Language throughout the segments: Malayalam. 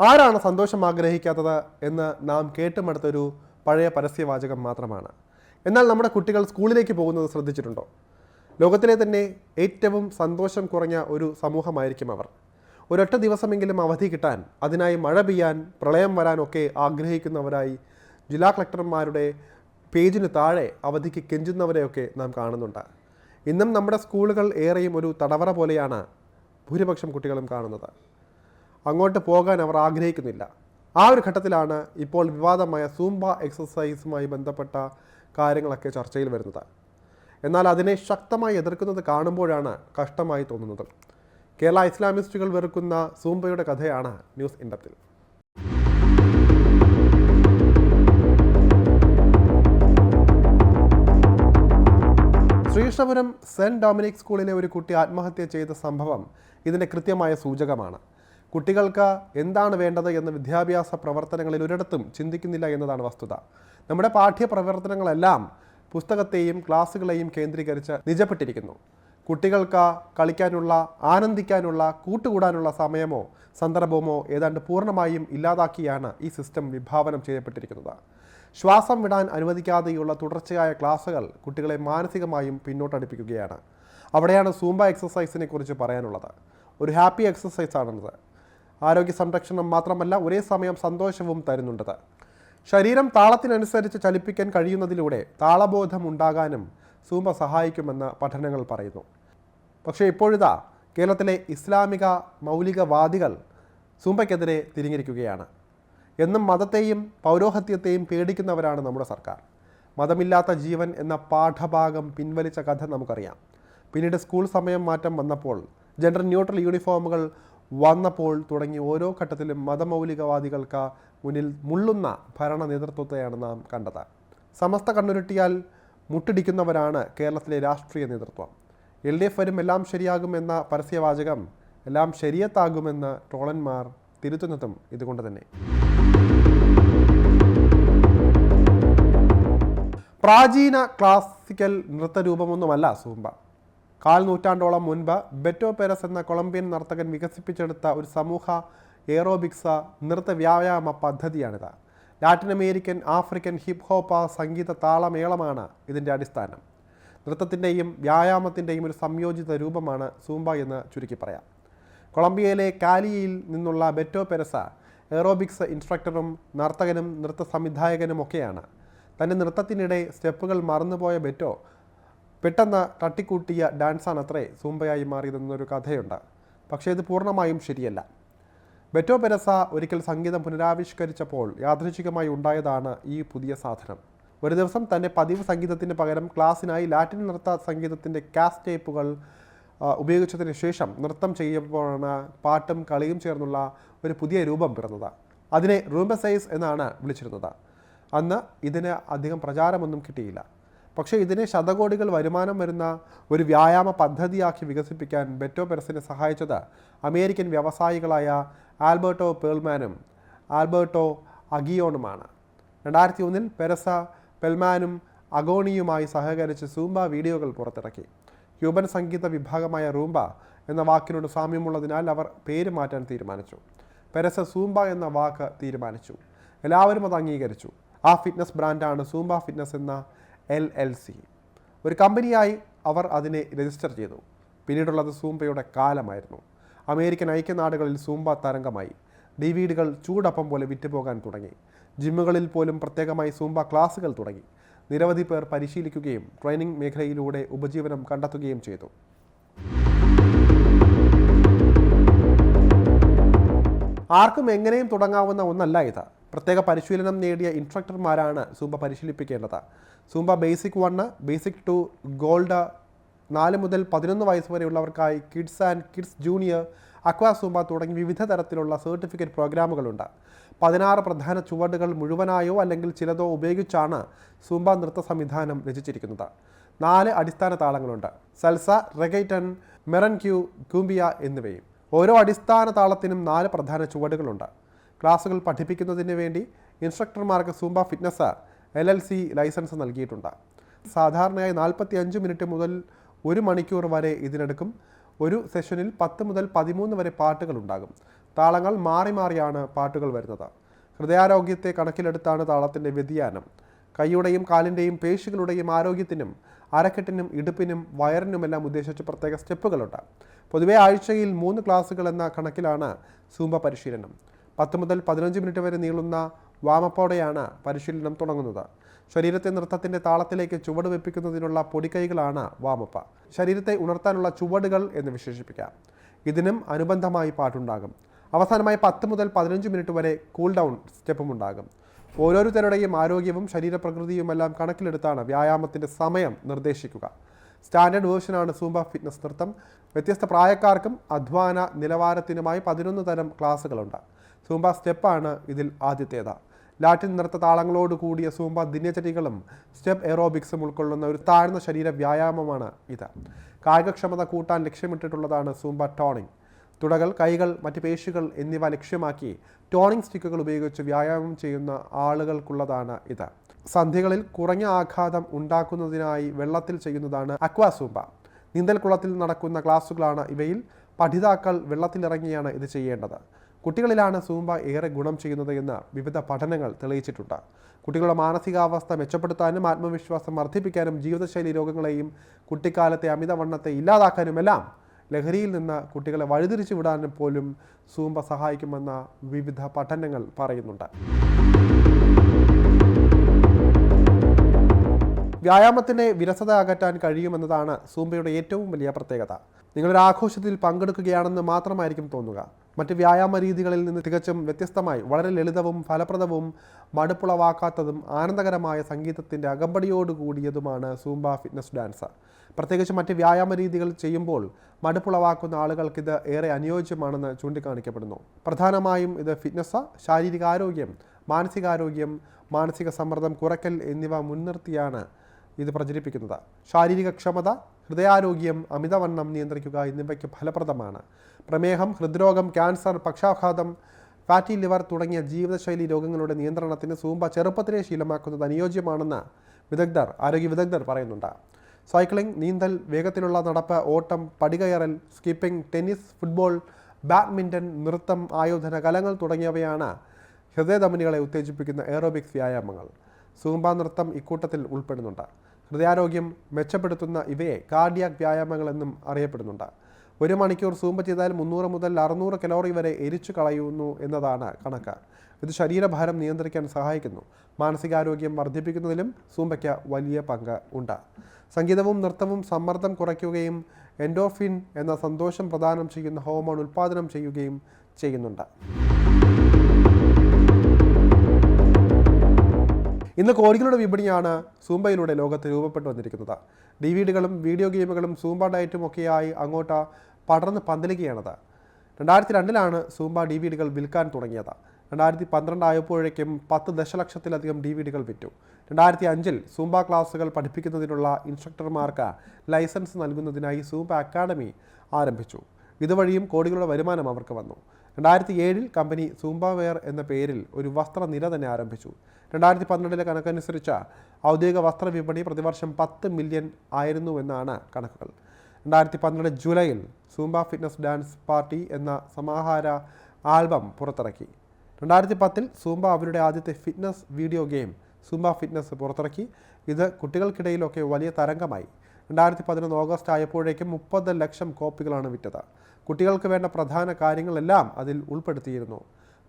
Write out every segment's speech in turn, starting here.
ആരാണ് സന്തോഷം ആഗ്രഹിക്കാത്തത് എന്ന് നാം കേട്ടുമടുത്തൊരു പഴയ പരസ്യവാചകം മാത്രമാണ്. എന്നാൽ നമ്മുടെ കുട്ടികൾ സ്കൂളിലേക്ക് പോകുന്നത് ശ്രദ്ധിച്ചിട്ടുണ്ടോ? ലോകത്തിലെ തന്നെ ഏറ്റവും സന്തോഷം കുറഞ്ഞ ഒരു സമൂഹമായിരിക്കും അവർ. ഒരൊറ്റ ദിവസമെങ്കിലും അവധി കിട്ടാൻ അതിനായി മഴ പെയ്യാൻ പ്രളയം വരാനൊക്കെ ആഗ്രഹിക്കുന്നവരായി ജില്ലാ കളക്ടർമാരുടെ പേജിന് താഴെ അവധിക്ക് കെഞ്ചുന്നവരെയൊക്കെ നാം കാണുന്നുണ്ട്. ഇന്നും നമ്മുടെ സ്കൂളുകൾ ഏറെയും ഒരു തടവറ പോലെയാണ് ഭൂരിപക്ഷം കുട്ടികളും കാണുന്നത്. അങ്ങോട്ട് പോകാൻ അവർ ആഗ്രഹിക്കുന്നില്ല. ആ ഒരു ഘട്ടത്തിലാണ് ഇപ്പോൾ വിവാദമായ സൂംബ എക്സസൈസുമായി ബന്ധപ്പെട്ട കാര്യങ്ങളൊക്കെ ചർച്ചയിൽ വരുന്നത്. എന്നാൽ അതിനെ ശക്തമായി എതിർക്കുന്നത് കാണുമ്പോഴാണ് കഷ്ടമായി തോന്നുന്നത്. കേരള ഇസ്ലാമിസ്റ്റുകൾ വെറുക്കുന്ന സൂംബയുടെ കഥയാണ് ന്യൂസ് ഇൻഡത്തിൽ ശ്രീകൃഷ്ണപുരം സെന്റ് ഡൊമിനിക് സ്കൂളിലെ ഒരു കുട്ടി ആത്മഹത്യ ചെയ്ത സംഭവം ഇതിന്റെ കൃത്യമായ സൂചകമാണ്. കുട്ടികൾക്ക് എന്താണ് വേണ്ടത് എന്ന വിദ്യാഭ്യാസ പ്രവർത്തനങ്ങളിൽ ഒരിടത്തും ചിന്തിക്കുന്നില്ല എന്നതാണ് വസ്തുത. നമ്മുടെ പാഠ്യ പ്രവർത്തനങ്ങളെല്ലാം പുസ്തകത്തെയും ക്ലാസ്സുകളെയും കേന്ദ്രീകരിച്ച് നിജപ്പെട്ടിരിക്കുന്നു. കുട്ടികൾക്ക് കളിക്കാനുള്ള ആനന്ദിക്കാനുള്ള കൂട്ടുകൂടാനുള്ള സമയമോ സന്ദർഭമോ ഏതാണ്ട് പൂർണമായും ഇല്ലാതാക്കിയാണ് ഈ സിസ്റ്റം വിഭാവനം ചെയ്യപ്പെട്ടിരിക്കുന്നത്. ശ്വാസം വിടാൻ അനുവദിക്കാതെയുള്ള തുടർച്ചയായ ക്ലാസ്സുകൾ കുട്ടികളെ മാനസികമായും പിന്നോട്ടടിപ്പിക്കുകയാണ്. അവിടെയാണ് സൂംബ എക്സസൈസിനെ കുറിച്ച് പറയാനുള്ളത്. ഒരു ഹാപ്പി എക്സസൈസ് ആണെന്നത് ആരോഗ്യ സംരക്ഷണം മാത്രമല്ല ഒരേ സമയം സന്തോഷവും തരുന്നുണ്ടത് ശരീരം താളത്തിനനുസരിച്ച് ചലിപ്പിക്കാൻ കഴിയുന്നതിലൂടെ താളബോധം ഉണ്ടാകാനും സൂമ സഹായിക്കുമെന്ന് പഠനങ്ങൾ പറയുന്നു. പക്ഷേ ഇപ്പോഴിതാ കേരളത്തിലെ ഇസ്ലാമിക മൗലികവാദികൾ സൂമ്പയ്ക്കെതിരെ തിരിഞ്ഞിരിക്കുകയാണ്. എന്നും മതത്തെയും പൗരോഹത്യത്തെയും പേടിക്കുന്നവരാണ് നമ്മുടെ സർക്കാർ. മതമില്ലാത്ത ജീവൻ എന്ന പാഠഭാഗം പിൻവലിച്ച കഥ നമുക്കറിയാം. പിന്നീട് സ്കൂൾ സമയം മാറ്റം വന്നപ്പോൾ ജെൻഡർ ന്യൂട്രൽ യൂണിഫോമുകൾ വന്നപ്പോൾ തുടങ്ങി ഓരോ ഘട്ടത്തിലും മതമൗലികവാദികൾക്ക് മുന്നിൽ മുള്ളുന്ന ഭരണ നേതൃത്വത്തെയാണ് നാം കണ്ടത്. സമസ്ത കണ്ണുരുട്ടിയാൽ മുട്ടിടിക്കുന്നവരാണ് കേരളത്തിലെ രാഷ്ട്രീയ നേതൃത്വം. എൽ ഡി എഫ് വരും എല്ലാം ശരിയാകുമെന്ന പരസ്യവാചകം എല്ലാം ശരിയത്താകുമെന്ന് ട്രോളന്മാർ തിരുത്തുന്നതും ഇതുകൊണ്ട് തന്നെ. പ്രാചീന ക്ലാസിക്കൽ നൃത്തരൂപമൊന്നുമല്ല സൂംബ. കാൽ നൂറ്റാണ്ടോളം മുൻപ് ബെറ്റോ പെരസ് എന്ന കൊളംബിയൻ നർത്തകൻ വികസിപ്പിച്ചെടുത്ത ഒരു സമൂഹ എയറോബിക്സ നൃത്ത വ്യായാമ പദ്ധതിയാണിത്. Latin American African hip hop സംഗീത താളമേളമാണ് ഇതിന്റെ അടിസ്ഥാനം. നൃത്തത്തിന്റെയും വ്യായാമത്തിന്റെയും ഒരു സംയോജിത രൂപമാണ് സൂംബ എന്ന് ചുരുക്കി പറയാം. കൊളംബിയയിലെ കാലിയിൽ നിന്നുള്ള ബെറ്റോ പെരസ എയറോബിക്സ് ഇൻസ്ട്രക്ടറും നർത്തകനും നൃത്ത സംവിധായകനും ഒക്കെയാണ് തന്റെ നൃത്തത്തിനിടെ സ്റ്റെപ്പുകൾ മറന്നുപോയ ബെറ്റോ പെട്ടെന്ന് തട്ടിക്കൂട്ടിയ ഡാൻസാണത്രേ സൂമ്പയായി മാറിയതെന്നൊരു കഥയുണ്ട്. പക്ഷേ ഇത് പൂർണമായും ശരിയല്ല. ബെറ്റോ പെരസ ഒരിക്കൽ സംഗീതം പുനരാവിഷ്കരിച്ചപ്പോൾ യാദൃച്ഛികമായി ഉണ്ടായതാണ് ഈ പുതിയ സാധനം. ഒരു ദിവസം തന്റെ പതിവ് സംഗീതത്തിന് പകരം ക്ലാസ്സിനായി ലാറ്റിൻ നൃത്ത സംഗീതത്തിന്റെ കാസ് ടേപ്പുകൾ ഉപയോഗിച്ചതിന് ശേഷം നൃത്തം ചെയ്യുമ്പോഴാണ് പാട്ടും കളിയും ചേർന്നുള്ള ഒരു പുതിയ രൂപം പിറന്നത്. അതിനെ റൂംബസൈസ് എന്നാണ് വിളിച്ചിരുന്നത്. അന്ന് ഇതിന് അധികം പ്രചാരമൊന്നും കിട്ടിയില്ല. പക്ഷേ ഇതിനെ ശതകോടികൾ വരുമാനം വരുന്ന ഒരു വ്യായാമ പദ്ധതിയാക്കി വികസിപ്പിക്കാൻ ബെറ്റോ പെർസിനെ സഹായിച്ചത് അമേരിക്കൻ വ്യവസായികളായ ആൽബർട്ടോ പേൾമാനും ആൽബർട്ടോ അഗിയോണുമാണ്. രണ്ടായിരത്തി ഒന്നിൽ പെരസ പെൽമാനും അഗോണിയുമായി സഹകരിച്ച് സൂംബ വീഡിയോകൾ പുറത്തിറക്കി. ക്യൂബൻ സംഗീത വിഭാഗമായ റൂംബ എന്ന വാക്കിനോട് സാമ്യമുള്ളതിനാൽ അവർ പേര് മാറ്റാൻ തീരുമാനിച്ചു. പെരസ സൂംബ എന്ന വാക്ക് തീരുമാനിച്ചു. എല്ലാവരും അത് അംഗീകരിച്ചു. ആ ഫിറ്റ്നസ് ബ്രാൻഡാണ് സൂംബ ഫിറ്റ്നസ് എന്ന എൽ എൽ സി. ഒരു കമ്പനിയായി അവർ അതിനെ രജിസ്റ്റർ ചെയ്തു. പിന്നീടുള്ളത് സൂംബയുടെ കാലമായിരുന്നു. അമേരിക്കൻ ഐക്യനാടുകളിൽ സൂംബ തരംഗമായി. ഡി വീടുകൾ ചൂടപ്പം പോലെ വിറ്റുപോകാൻ തുടങ്ങി. ജിമ്മുകളിൽ പോലും പ്രത്യേകമായി സൂംബ ക്ലാസുകൾ തുടങ്ങി. നിരവധി പേർ പരിശീലിക്കുകയും ട്രെയിനിങ് മേഖലയിലൂടെ ഉപജീവനം കണ്ടെത്തുകയും ചെയ്തു. ആർക്കും എങ്ങനെയും തുടങ്ങാവുന്ന ഒന്നല്ല ഇത്. പ്രത്യേക പരിശീലനം നേടിയ ഇൻസ്ട്രക്ടർമാരാണ് Zumba പരിശീലിപ്പിക്കേണ്ടത്. Zumba basic one basic two gold നാല് മുതൽ പതിനൊന്ന് വയസ്സ് വരെയുള്ളവർക്കായി kids and kids junior aqua Zumba തുടങ്ങി വിവിധ തരത്തിലുള്ള സർട്ടിഫിക്കറ്റ് പ്രോഗ്രാമുകളുണ്ട്. പതിനാറ് പ്രധാന ചുവടുകൾ മുഴുവനായോ അല്ലെങ്കിൽ ചിലതോ ഉപയോഗിച്ചാണ് സൂംബ നൃത്ത സംവിധാനം രചിച്ചിരിക്കുന്നത്. നാല് അടിസ്ഥാന താളങ്ങളുണ്ട്. സൽസ റെഗൈറ്റൻ മെറൻക്യൂ കൂമ്പിയ എന്നിവയും. ഓരോ അടിസ്ഥാന താളത്തിനും നാല് പ്രധാന ചുവടുകളുണ്ട്. ക്ലാസുകൾ പഠിപ്പിക്കുന്നതിന് വേണ്ടി ഇൻസ്ട്രക്ടർമാർക്ക് Zumba fitness L L C license നൽകിയിട്ടുണ്ട്. സാധാരണയായി നാൽപ്പത്തി അഞ്ച് മിനിറ്റ് മുതൽ ഒരു മണിക്കൂർ വരെ ഇതിനെടുക്കും. ഒരു സെഷനിൽ പത്ത് മുതൽ പതിമൂന്ന് വരെ പാട്ടുകൾ ഉണ്ടാകും. താളങ്ങൾ മാറി മാറിയാണ് പാട്ടുകൾ വരുന്നത്. ഹൃദയാരോഗ്യത്തെ കണക്കിലെടുത്താണ് താളത്തിന്റെ വ്യതിയാനം. കൈയുടെയും കാലിന്റെയും പേശികളുടെയും ആരോഗ്യത്തിനും അരക്കെട്ടിനും ഇടുപ്പിനും വയറിനുമെല്ലാം ഉദ്ദേശിച്ച് പ്രത്യേക സ്റ്റെപ്പുകളുണ്ട്. പൊതുവെ ആഴ്ചയിൽ മൂന്ന് ക്ലാസ്സുകൾ എന്ന കണക്കിലാണ് സൂംബ പരിശീലനം. പത്ത് മുതൽ പതിനഞ്ച് മിനിറ്റ് വരെ നീളുന്ന വാമപ്പോടെയാണ് പരിശീലനം തുടങ്ങുന്നത്. ശരീരത്തെ നൃത്തത്തിന്റെ താളത്തിലേക്ക് ചുവട് വെപ്പിക്കുന്നതിനുള്ള പൊടിക്കൈകളാണ് വാമപ്പ. ശരീരത്തെ ഉണർത്താനുള്ള ചുവടുകൾ എന്ന് വിശേഷിപ്പിക്കാം. ഇതിനും അനുബന്ധമായി പാട്ടുണ്ടാകും. അവസാനമായി പത്ത് മുതൽ പതിനഞ്ച് മിനിറ്റ് വരെ കൂൾ ഡൗൺ സ്റ്റെപ്പും ഉണ്ടാകും. ഓരോരുത്തരുടെയും ആരോഗ്യവും ശരീരപ്രകൃതിയുമെല്ലാം കണക്കിലെടുത്താണ് വ്യായാമത്തിന്റെ സമയം നിർദ്ദേശിക്കുക. സ്റ്റാൻഡേർഡ് വേർഷനാണ് സൂംബ ഫിറ്റ്നസ് നൃത്തം. വ്യത്യസ്ത പ്രായക്കാർക്കും അധ്വാന നിലവാരത്തിനുമായി പതിനൊന്ന് തരം ക്ലാസ്സുകളുണ്ട്. സൂംബ സ്റ്റെപ്പാണ് ഇതിൽ ആദ്യത്തേത്. ലാറ്റിൻ നൃത്ത താളങ്ങളോട് കൂടിയ സൂമ്പ ദിനചര്യകളും സ്റ്റെപ്പ് എറോബിക്സും ഉൾക്കൊള്ളുന്ന ഒരു താഴ്ന്ന ശരീര വ്യായാമമാണ് ഇത്. കായികക്ഷമത കൂട്ടാൻ ലക്ഷ്യമിട്ടിട്ടുള്ളതാണ് സൂമ്പ ടോണിംഗ്. തുടകൾ കൈകൾ മറ്റ് പേശികൾ എന്നിവ ലക്ഷ്യമാക്കി ടോണിംഗ് സ്റ്റിക്കുകൾ ഉപയോഗിച്ച് വ്യായാമം ചെയ്യുന്ന ആളുകൾക്കുള്ളതാണ് ഇത്. സന്ധികളിൽ കുറഞ്ഞ ആഘാതം ഉണ്ടാക്കുന്നതിനായി വെള്ളത്തിൽ ചെയ്യുന്നതാണ് അക്വാസൂമ്പ നീന്തൽക്കുളത്തിൽ നടക്കുന്ന ക്ലാസ്സുകളാണ് ഇവയിൽ പഠിതാക്കൾ വെള്ളത്തിലിറങ്ങിയാണ് ഇത് ചെയ്യേണ്ടത്. കുട്ടികളിലാണ് സൂംബ ഏറെ ഗുണം ചെയ്യുന്നത് എന്ന് വിവിധ പഠനങ്ങൾ തെളിയിച്ചിട്ടുണ്ട്. കുട്ടികളുടെ മാനസികാവസ്ഥ മെച്ചപ്പെടുത്താനും ആത്മവിശ്വാസം വർദ്ധിപ്പിക്കാനും ജീവിതശൈലി രോഗങ്ങളെയും കുട്ടിക്കാലത്തെ അമിതവണ്ണത്തെ ഇല്ലാതാക്കാനുമെല്ലാം ലഹരിയിൽ നിന്ന് കുട്ടികളെ വഴിതിരിച്ചു വിടാനും പോലും സൂംബ സഹായിക്കുമെന്ന വിവിധ പഠനങ്ങൾ പറയുന്നുണ്ട്. വ്യായാമത്തിന്റെ വിരസത അകറ്റാൻ കഴിയുമെന്നതാണ് സൂംബയുടെ ഏറ്റവും വലിയ പ്രത്യേകത. നിങ്ങളൊരു ആഘോഷത്തിൽ പങ്കെടുക്കുകയാണെന്ന് മാത്രമായിരിക്കും തോന്നുക. മറ്റ് വ്യായാമ രീതികളിൽ നിന്ന് തികച്ചും വ്യത്യസ്തമായി വളരെ ലളിതവും ഫലപ്രദവും മടുപ്പുളവാക്കാത്തതും ആനന്ദകരമായ സംഗീതത്തിന്റെ അകമ്പടിയോട് കൂടിയതുമാണ് സൂംബ ഫിറ്റ്നസ് ഡാൻസ് പ്രത്യേകിച്ച് മറ്റ് വ്യായാമ രീതികൾ ചെയ്യുമ്പോൾ മടുപ്പുളവാക്കുന്ന ആളുകൾക്ക് ഇത് ഏറെ അനുയോജ്യമാണെന്ന് ചൂണ്ടിക്കാണിക്കപ്പെടുന്നു. പ്രധാനമായും ഇത് ഫിറ്റ്നസ് ശാരീരികാരോഗ്യം മാനസികാരോഗ്യം മാനസിക സമ്മർദ്ദം കുറയ്ക്കൽ എന്നിവ മുൻനിർത്തിയാണ് ഇത് പ്രചരിപ്പിക്കുന്നത്. ശാരീരിക ക്ഷമത ഹൃദയാരോഗ്യം അമിതവണ്ണം നിയന്ത്രിക്കുക എന്നിവയ്ക്ക് ഫലപ്രദമാണ്. പ്രമേഹം ഹൃദ്രോഗം ക്യാൻസർ പക്ഷാഘാതം ഫാറ്റി ലിവർ തുടങ്ങിയ ജീവിതശൈലി രോഗങ്ങളുടെ നിയന്ത്രണത്തിന് സൂമ്പ ചെറുപ്പത്തിലെ ശീലമാക്കുന്നത് അനുയോജ്യമാണെന്ന് വിദഗ്ധർ ആരോഗ്യ വിദഗ്ധർ പറയുന്നുണ്ട്. സൈക്ലിംഗ് നീന്തൽ വേഗത്തിലുള്ള നടപ്പ് ഓട്ടം പടികയറൽ സ്കിപ്പിംഗ് ടെന്നീസ് ഫുട്ബോൾ ബാഡ്മിന്റൺ നൃത്തം ആയോധന കലങ്ങൾ തുടങ്ങിയവയാണ് ഹൃദയധമനികളെ ഉത്തേജിപ്പിക്കുന്ന എയറോബിക്സ് വ്യായാമങ്ങൾ. സൂമ്പ നൃത്തം ഇക്കൂട്ടത്തിൽ ഉൾപ്പെടുന്നുണ്ട്. ഹൃദയാരോഗ്യം മെച്ചപ്പെടുത്തുന്ന ഇവയെ കാർഡിയാക് വ്യായാമങ്ങളെന്നും അറിയപ്പെടുന്നുണ്ട്. ഒരു മണിക്കൂർ സൂമ്പ ചെയ്താൽ മുന്നൂറ് മുതൽ അറുന്നൂറ് കലോറി വരെ എരിച്ചു കളയുന്നു എന്നതാണ് കണക്ക്. ഇത് ശരീരഭാരം നിയന്ത്രിക്കാൻ സഹായിക്കുന്നു. മാനസികാരോഗ്യം വർദ്ധിപ്പിക്കുന്നതിലും സൂമ്പയ്ക്ക് വലിയ പങ്ക് ഉണ്ട്. സംഗീതവും നൃത്തവും സമ്മർദ്ദം കുറയ്ക്കുകയും എൻഡോഫിൻ എന്ന സന്തോഷം പ്രദാനം ചെയ്യുന്ന ഹോമോൺ ഉൽപ്പാദനം ചെയ്യുകയും ചെയ്യുന്നുണ്ട്. ഇന്ന് കോടികളുടെ വിപണിയാണ് സൂംബയിലൂടെ ലോകത്ത് രൂപപ്പെട്ടു വന്നിരിക്കുന്നത്. ഡി വീഡിയോ ഗെയിമുകളും സൂംബ ഡയറ്റും ഒക്കെയായി അങ്ങോട്ട് പടർന്ന് പന്തലിക്കുകയാണത്. രണ്ടായിരത്തി രണ്ടിലാണ് സൂമ്പ ഡി വി ഡികൾ വിൽക്കാൻ തുടങ്ങിയത്. രണ്ടായിരത്തി പന്ത്രണ്ട് ആയപ്പോഴേക്കും പത്ത് ദശലക്ഷത്തിലധികം ഡി വി ഡികൾ വിറ്റു. രണ്ടായിരത്തി അഞ്ചിൽ സൂമ്പ ക്ലാസുകൾ പഠിപ്പിക്കുന്നതിനുള്ള ഇൻസ്ട്രക്ടർമാർക്ക് ലൈസൻസ് നൽകുന്നതിനായി സൂമ്പ അക്കാഡമി ആരംഭിച്ചു. ഇതുവഴിയും കോടികളുടെ വരുമാനം അവർക്ക് വന്നു. രണ്ടായിരത്തി ഏഴിൽ കമ്പനി സൂംബാവെയർ എന്ന പേരിൽ ഒരു വസ്ത്രനിര തന്നെ ആരംഭിച്ചു. രണ്ടായിരത്തി പന്ത്രണ്ടിലെ കണക്കനുസരിച്ച് ഔദ്യോഗിക വസ്ത്ര വിപണി പ്രതിവർഷം പത്ത് മില്യൺ ആയിരുന്നുവെന്നാണ് കണക്കുകൾ. രണ്ടായിരത്തി പന്ത്രണ്ട് ജൂലൈയിൽ സൂംബ ഫിറ്റ്നസ് ഡാൻസ് പാർട്ടി എന്ന സമാഹാര ആൽബം പുറത്തിറക്കി. രണ്ടായിരത്തി പത്തിൽ സൂംബ അവരുടെ ആദ്യത്തെ fitness video game Zumba fitness പുറത്തിറക്കി. ഇത് കുട്ടികൾക്കിടയിലൊക്കെ വലിയ തരംഗമായി. രണ്ടായിരത്തി പതിനൊന്ന് ഓഗസ്റ്റ് ആയപ്പോഴേക്കും മുപ്പത് ലക്ഷം കോപ്പികളാണ് വിറ്റത്. കുട്ടികൾക്ക് വേണ്ട പ്രധാന കാര്യങ്ങളെല്ലാം അതിൽ ഉൾപ്പെടുത്തിയിരുന്നു.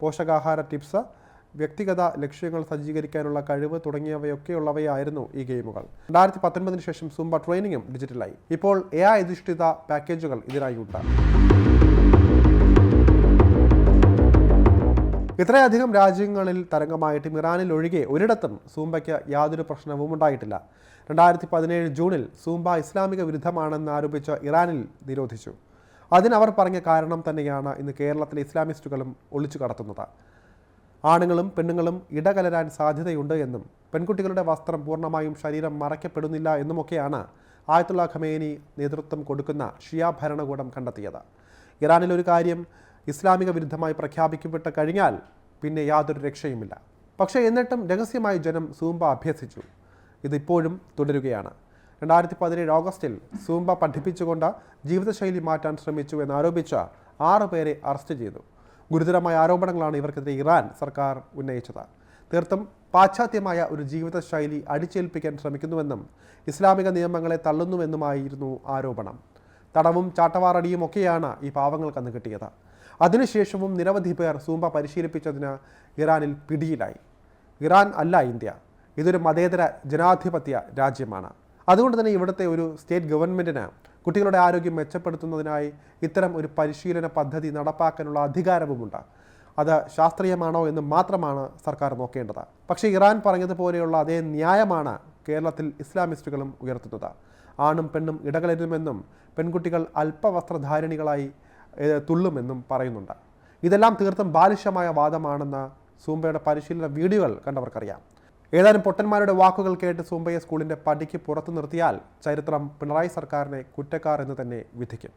പോഷകാഹാര ടിപ്സ് വ്യക്തിഗത ലക്ഷ്യങ്ങൾ സജ്ജീകരിക്കാനുള്ള കഴിവ് തുടങ്ങിയവയൊക്കെയുള്ളവയായിരുന്നു ഈ ഗെയിമുകൾ. രണ്ടായിരത്തി പത്തൊൻപതിന് ശേഷം സുംബ ട്രെയിനിങ്ങും ഡിജിറ്റലായി. ഇപ്പോൾ എ അധിഷ്ഠിത പാക്കേജുകൾ ഇതിനായി ഉണ്ട് ഇത്രയധികം രാജ്യങ്ങളിൽ തരംഗമായിട്ടും ഇറാനിൽ ഒഴികെ ഒരിടത്തും സൂംബയ്ക്ക് യാതൊരു പ്രശ്നവും ഉണ്ടായിട്ടില്ല. രണ്ടായിരത്തി പതിനേഴ് ജൂണിൽ സൂംബ ഇസ്ലാമിക വിരുദ്ധമാണെന്ന് ആരോപിച്ച് ഇറാനിൽ നിരോധിച്ചു. അതിനവർ പറഞ്ഞ കാരണം തന്നെയാണ് ഇന്ന് കേരളത്തിലെ ഇസ്ലാമിസ്റ്റുകളും ഒളിച്ചു കടത്തുന്നത് ആണുങ്ങളും പെണ്ണുങ്ങളും ഇടകലരാൻ സാധ്യതയുണ്ട് എന്നും പെൺകുട്ടികളുടെ വസ്ത്രം പൂർണമായും ശരീരം മറയ്ക്കപ്പെടുന്നില്ല എന്നുമൊക്കെയാണ് ആയത്തുള്ള ഖമേനി നേതൃത്വം കൊടുക്കുന്ന ഷിയ ഭരണകൂടം കണ്ടെത്തിയത്. ഇറാനിൽ ഒരു കാര്യം ഇസ്ലാമിക വിരുദ്ധമായി പ്രഖ്യാപിക്കപ്പെട്ട് കഴിഞ്ഞാൽ പിന്നെ യാതൊരു രക്ഷയുമില്ല. പക്ഷേ എന്നിട്ടും രഹസ്യമായി ജനം സൂംബ അഭ്യസിച്ചു. ഇതിപ്പോഴും തുടരുകയാണ്. രണ്ടായിരത്തി പതിനേഴ് ഓഗസ്റ്റിൽ സൂംബ പഠിപ്പിച്ചുകൊണ്ട് ജീവിതശൈലി മാറ്റാൻ ശ്രമിച്ചു എന്നാരോപിച്ച ആറ് പേരെ അറസ്റ്റ് ചെയ്തു. ഗുരുതരമായ ആരോപണങ്ങളാണ് ഇവർക്കെതിരെ ഇറാൻ സർക്കാർ ഉന്നയിച്ചത്. തീർത്തും പാശ്ചാത്യമായ ഒരു ജീവിതശൈലി അടിച്ചേൽപ്പിക്കാൻ ശ്രമിക്കുന്നുവെന്നും ഇസ്ലാമിക നിയമങ്ങളെ തള്ളുന്നുവെന്നുമായിരുന്നു ആരോപണം. തടവും ചാട്ടവാറടിയും ഒക്കെയാണ് ഈ പാവങ്ങൾക്കന്ന് കിട്ടിയത്. അതിനുശേഷവും നിരവധി പേർ സൂമ്പ പരിശീലിപ്പിച്ചതിന് ഇറാനിൽ പിടിയിലായി. ഇറാൻ അല്ല ഇന്ത്യ. ഇതൊരു മതേതര ജനാധിപത്യ രാജ്യമാണ്. അതുകൊണ്ട് തന്നെ ഇവിടുത്തെ ഒരു സ്റ്റേറ്റ് ഗവൺമെന്റിന് കുട്ടികളുടെ ആരോഗ്യം മെച്ചപ്പെടുത്തുന്നതിനായി ഇത്തരം ഒരു പരിശീലന പദ്ധതി നടപ്പാക്കാനുള്ള അധികാരവുമുണ്ട്. അത് ശാസ്ത്രീയമാണോ എന്ന് മാത്രമാണ് സർക്കാർ നോക്കേണ്ടത്. പക്ഷേ ഇറാൻ പറഞ്ഞതുപോലെയുള്ള അതേ ന്യായമാണ് കേരളത്തിൽ ഇസ്ലാമിസ്റ്റുകളും ഉയർത്തുന്നത്. ആണും പെണ്ണും ഇടകലരുമെന്നും പെൺകുട്ടികൾ അല്പവസ്ത്രധാരിണികളായി തുള്ളുമെന്നും പറയുന്നുണ്ട്. ഇതെല്ലാം തീർത്തും ബാലിശമായ വാദമാണെന്ന് സൂംബയുടെ പരിശീലന വീഡിയോകൾ കണ്ടവർക്കറിയാം. ഏതാനും പൊട്ടന്മാരുടെ വാക്കുകൾ കേട്ട് സൂംബയെ സ്കൂളിന്റെ പടിക്ക് പുറത്തു നിർത്തിയാൽ ചരിത്രം പിണറായി സർക്കാരിനെ കുറ്റക്കാർ എന്ന് തന്നെ വിധിക്കും.